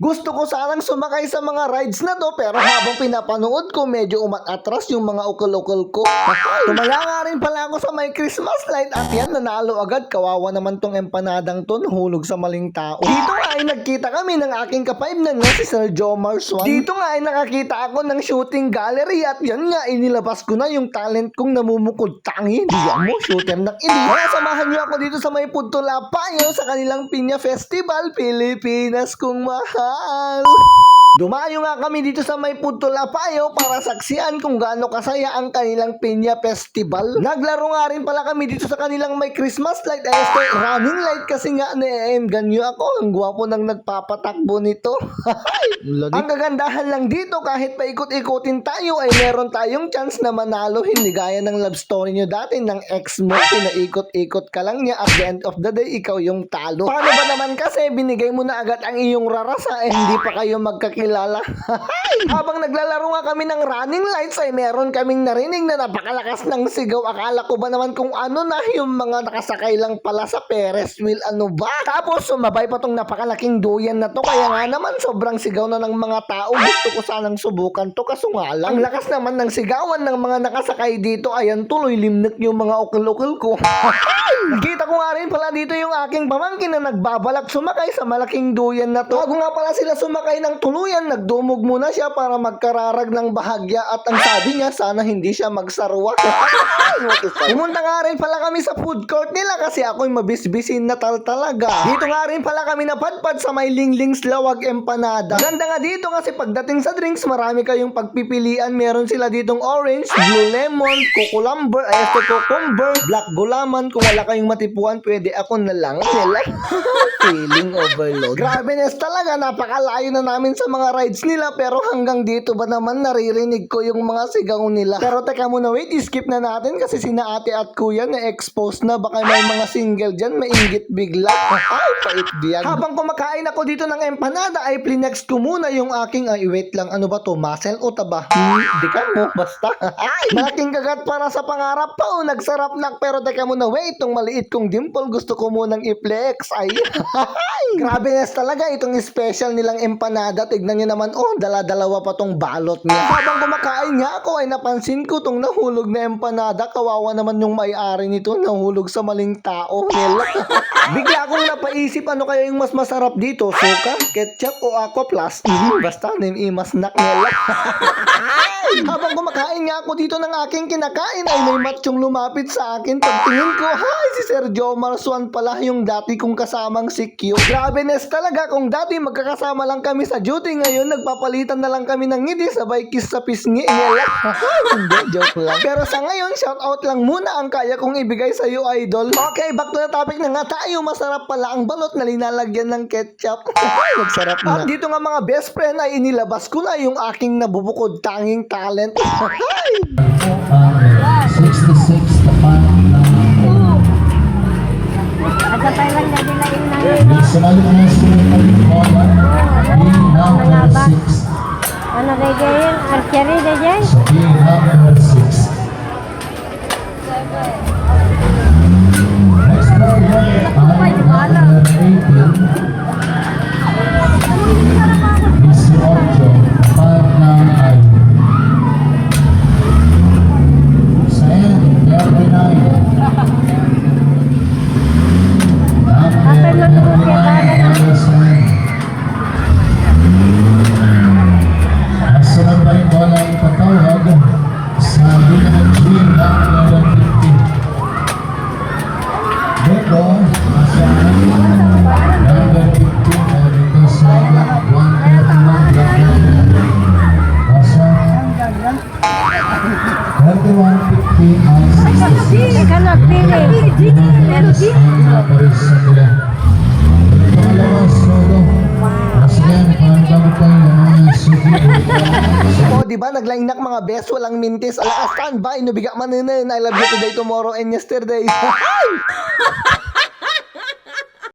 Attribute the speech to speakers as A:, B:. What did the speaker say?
A: Gusto ko sanang sumakay sa mga rides na to pero habang pinapanood ko medyo umat-atras yung mga ukol-ukol ko. Tumaya nga rin pala ako sa may Christmas light at yan nanalo agad. Kawawa naman tong empanadang to nahulog sa maling tao. Dito nga ay nagkita kami ng aking kapayb na nga si Sir Jomar Swan. Dito nga ay nakakita ako ng shooting gallery at yan nga inilabas ko na yung talent kong namumukod tangi. Diyan mo, shooter ng ili. Kaya samahan niyo ako dito sa may Puntula Payo sa kanilang Pinya Festival, Pilipinas kung mahal. mal Dumayo nga kami dito sa may Puntula Payo para saksiyan kung gaano kasaya ang kanilang Pinya Festival. Naglaro nga rin pala kami dito sa kanilang may Christmas light. Ay, este, running light kasi nga na-em ganyo ako. Ang gwapo nang nagpapatakbo nito. ang kagandahan lang dito kahit paikot-ikotin tayo ay meron tayong chance na manalo. Hindi gaya ng love story nyo dati ng ex mo. Pinaikot-ikot ka lang niya at the end of the day ikaw yung talo. Paano ba naman kasi binigay mo na agad ang iyong rarasa eh hindi pa kayo magkakilala. 哈哈哈哈 Habang naglalaro nga kami ng running lights ay meron kaming narinig na napakalakas ng sigaw. Akala ko ba naman kung ano na yung mga nakasakay lang pala sa Ferris wheel ano ba? Tapos sumabay pa tong napakalaking duyan na to kaya nga naman sobrang sigaw na ng mga tao. Gusto ko sanang subukan to kaso nga lang. Ang lakas naman ng sigawan ng mga nakasakay dito ayan tuloy limnik yung mga ukol-ukol ko. Nakita ko nga rin pala dito yung aking pamangkin na nagbabalak sumakay sa malaking duyan na to. Bago nga pala sila sumakay ng tuluyan, nagdumog muna siya para magkararag ng bahagya at ang sabi niya, sana hindi siya magsarwa. Pumunta nga rin pala kami sa food court nila kasi ako'y mabisbisin na tal talaga. Dito nga rin pala kami napadpad sa may linglings lawag empanada. Ganda nga dito kasi pagdating sa drinks, marami kayong pagpipilian. Meron sila ditong orange, blue lemon, cucumber, ay este cucumber, black gulaman. Kung wala kayong matipuan, pwede ako na lang. Feeling overload. Grabe nes talaga, napakalayo na namin sa mga rides nila pero hanggang dito ba naman naririnig ko yung mga sigaw nila. Pero teka muna, wait, skip na natin kasi sina ate at kuya na-expose na baka may mga single dyan, mainggit bigla. Ay, pait diyan. Habang kumakain ako dito ng empanada ay plinex ko muna yung aking, ay wait lang, ano ba to, muscle o taba? Hmm, di ka mo, basta. ay, malaking kagat para sa pangarap pa, oh, nagsarap na. Pero teka muna, wait, itong maliit kong dimple, gusto ko munang i-flex. Ay, grabe talaga itong special nilang empanada. Tignan niyo naman, oh, dala-dalawa pa tong balot niya. Habang kumakain nga ako ay napansin ko tong nahulog na empanada. Kawawa naman yung may-ari nito, nahulog sa maling tao. Bigla akong napaisip ano kaya yung mas masarap dito, suka, ketchup o aqua plus. Mm, basta, nimimas snack nila. Habang kumakain nga ako dito ng aking kinakain ay may matchong lumapit sa akin. Pagtingin ko, hi, si Sir Jomar Swan pala yung dati kong kasamang si Q. Grabe nes talaga kung dati magkakasama lang kami sa duty ngayon, nagpapalitan na lang kami ng ngiti sabay kiss sa pisngi. Hindi, joke lang. Pero sa ngayon, shout out lang muna ang kaya kong ibigay sa iyo, idol. Okay, back to the topic na nga tayo. Masarap pala ang balot na linalagyan ng ketchup. Nagsarap na. At dito nga mga best friend ay inilabas ko na yung aking nabubukod tanging talent.
B: 66 tapat
C: sa
B: sumali ko na sa number 6
C: Ano kay Gayen? Archery na?
B: So game number 6
C: finish.
B: Pinapalis ang parisan nila. Pangalawa, solo. Kasi yan, parang bago pa yung mga sugi.
A: o, di ba? Naglainak mga best, walang mintis. Ala, standby, nubiga maninin. I love you today, tomorrow, and yesterday.